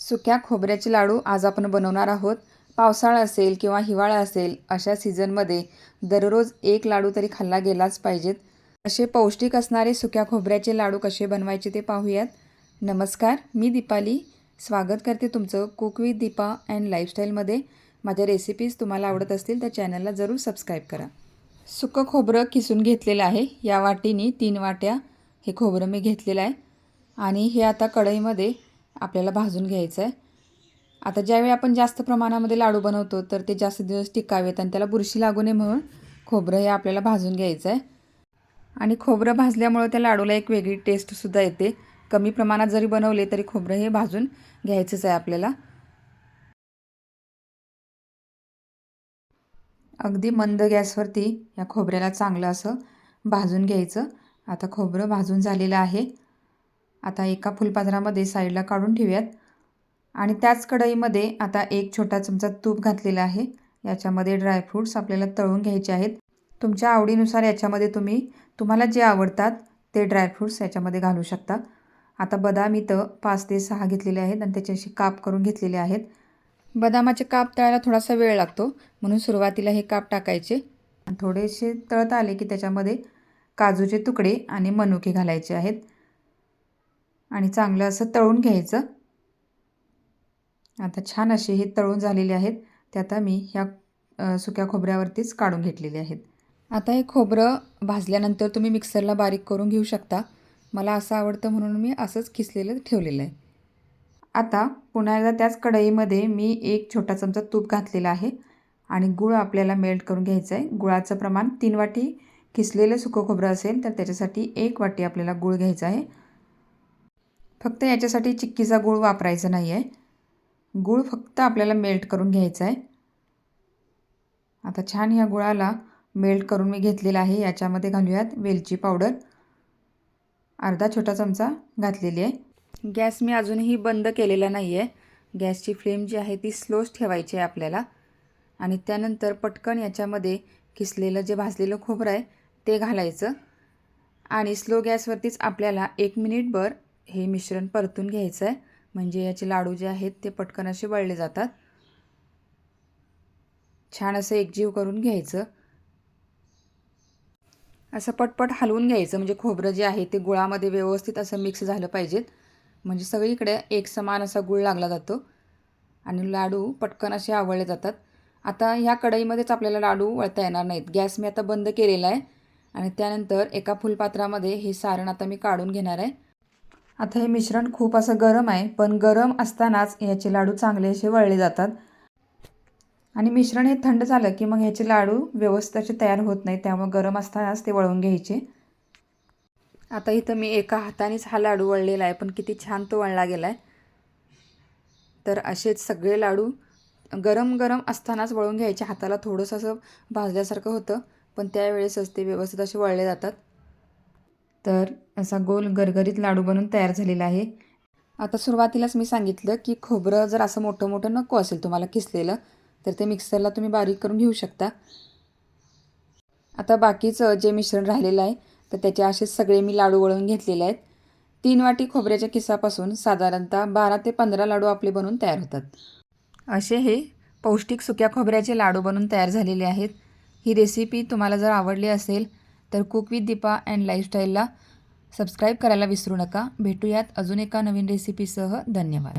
सुक्या खोबऱ्याचे लाडू आज आपण बनवणार आहोत. पावसाळा असेल किंवा हिवाळा असेल अशा सीझनमध्ये दररोज एक लाडू तरी खाल्ला गेलाच पाहिजेत. असे पौष्टिक असणारे सुक्या खोबऱ्याचे लाडू कसे बनवायचे ते पाहूयात. नमस्कार मी दीपाली. स्वागत करते तुमचं कुक विथ दीपा अँड लाईफस्टाईलमध्ये माझ्या रेसिपीज तुम्हाला आवडत असतील तर चॅनलला जरूर सबस्क्राईब करा. सुकं खोबरं किसून घेतलेलं आहे. या वाटीने तीन वाट्या हे खोबरं मी घेतलेलं आहे. आणि हे आता कढईमध्ये आपल्याला भाजून घ्यायचं आहे आता ज्यावेळी आपण जास्त प्रमाणामध्ये लाडू बनवतो तर ते जास्त दिवस टिकावेत आणि त्याला बुरशी लागू नये म्हणून खोबरं हे आपल्याला भाजून घ्यायचं आहे आणि खोबरं भाजल्यामुळं त्या लाडूला एक वेगळी टेस्टसुद्धा येते. कमी प्रमाणात जरी बनवले तरी खोबरं हे भाजून घ्यायचंच आहे आपल्याला. अगदी मंद गॅसवरती या खोबऱ्याला चांगलं असं भाजून घ्यायचं. आता खोबरं भाजून झालेलं आहे. आता एका फुलपात्रामध्ये साईडला काढून ठेवूयात. आणि त्याच कढईमध्ये आता एक छोटा चमचा तूप घातलेला आहे. याच्यामध्ये ड्रायफ्रूट्स आपल्याला तळून घ्यायचे आहेत. तुमच्या आवडीनुसार याच्यामध्ये तुम्ही तुम्हाला जे आवडतात ते ड्रायफ्रूट्स याच्यामध्ये घालू शकता. आता बदाम इथं पाच ते सहा घेतलेले आहेत आणि त्याच्याशी काप करून घेतलेले आहेत. बदामाचे काप तळायला थोडासा वेळ लागतो म्हणून सुरुवातीला हे काप टाकायचे. थोडेसे तळत आले की त्याच्यामध्ये काजूचे तुकडे आणि मनुके घालायचे आहेत. आणि चांगलं असं तळून घ्यायचं. आता छान असे हे तळून झालेले आहेत. ते आता मी ह्या सुक्या खोबऱ्यावरतीच काढून घेतलेले आहेत. आता हे खोबरं भाजल्यानंतर तुम्ही मिक्सरला बारीक करून घेऊ शकता. मला असं आवडतं म्हणून मी असंच खिसलेलं ठेवलेलं आहे. आता पुन्हा एकदा त्याच कढईमध्ये मी एक छोटा चमचा तूप घातलेला आहे आणि गूळ आपल्याला मेल्ट करून घ्यायचं आहे. गुळाचं प्रमाण तीन वाटी किसलेलं सुकं खोबरं असेल तर त्याच्यासाठी एक वाटी आपल्याला गूळ घ्यायचा आहे. फक्त याच्यासाठी चिक्कीचा गूळ वापरायचा नाही आहे गूळ फक्त आपल्याला मेल्ट करून घ्यायचा आहे आता छान ह्या गुळाला मेल्ट करून मी घेतलेला आहे. याच्यामध्ये घालूयात वेलची पावडर अर्धा छोटा चमचा घातलेली आहे. गॅस मी अजूनही बंद केलेला नाही आहे गॅसची फ्लेम जी आहे ती स्लोच ठेवायची आहे आपल्याला. आणि त्यानंतर पटकन याच्यामध्ये किसलेलं जे भाजलेलं खोबरं आहे ते घालायचं. आणि स्लो गॅसवरतीच आपल्याला एक मिनिटभर हे मिश्रण परतून घ्यायचं आहे. म्हणजे याचे लाडू जे आहेत ते पटकन असे वळले जातात. छान असं एकजीव करून घ्यायचं. असं पटपट हलवून घ्यायचं. म्हणजे खोबरं जे आहे ते गुळामध्ये व्यवस्थित असं मिक्स झालं पाहिजेत. म्हणजे सगळीकडे एक समान असा गुळ लागला जातो. आणि लाडू पटकन असे आवळले जातात. आता ह्या कढईमध्येच आपल्याला लाडू वळता येणार नाहीत. गॅस मी आता बंद केलेला आहे. आणि त्यानंतर एका फुलपात्रामध्ये हे सारण आता मी काढून घेणार आहे. आता हे मिश्रण खूप असं गरम आहे पण गरम असतानाच याचे लाडू चांगले असे वळले जातात. आणि मिश्रण हे थंड झालं की मग ह्याचे लाडू व्यवस्थित असे तयार होत नाही त्यामुळे गरम असतानाच ते वळवून घ्यायचे. आता इथं मी एका हातानेच हा लाडू वळलेला आहे पण किती छान तो वळला गेला आहे तर असेच सगळे लाडू गरम गरम असतानाच वळून घ्यायचे. हाताला थोडंसं असं भाजल्यासारखं होतं पण त्यावेळेसच ते व्यवस्थित असे वळले जातात. तर असा गोल गरगरीत लाडू बनून तयार झालेला आहे. आता सुरुवातीलाच मी सांगितलं की खोबरं जर असं मोठं मोठं नको असेल तुम्हाला किसलेलं तर ते मिक्सरला तुम्ही बारीक करून घेऊ शकता. आता बाकीचं जे मिश्रण राहिलेलं आहे तर त्याचे असे सगळे मी लाडू वळून घेतलेले आहेत. तीन वाटी खोबऱ्याच्या किसापासून साधारणतः बारा ते पंधरा लाडू आपले बनून तयार होतात. असे हे पौष्टिक सुक्या खोबऱ्याचे लाडू बनून तयार झालेले आहेत. ही रेसिपी तुम्हाला जर आवडली असेल तर कुक विथ दीपा अँड लाईफस्टाईलला सबस्क्राईब करायला विसरू नका. भेटूयात अजून एका नवीन रेसिपीसह धन्यवाद.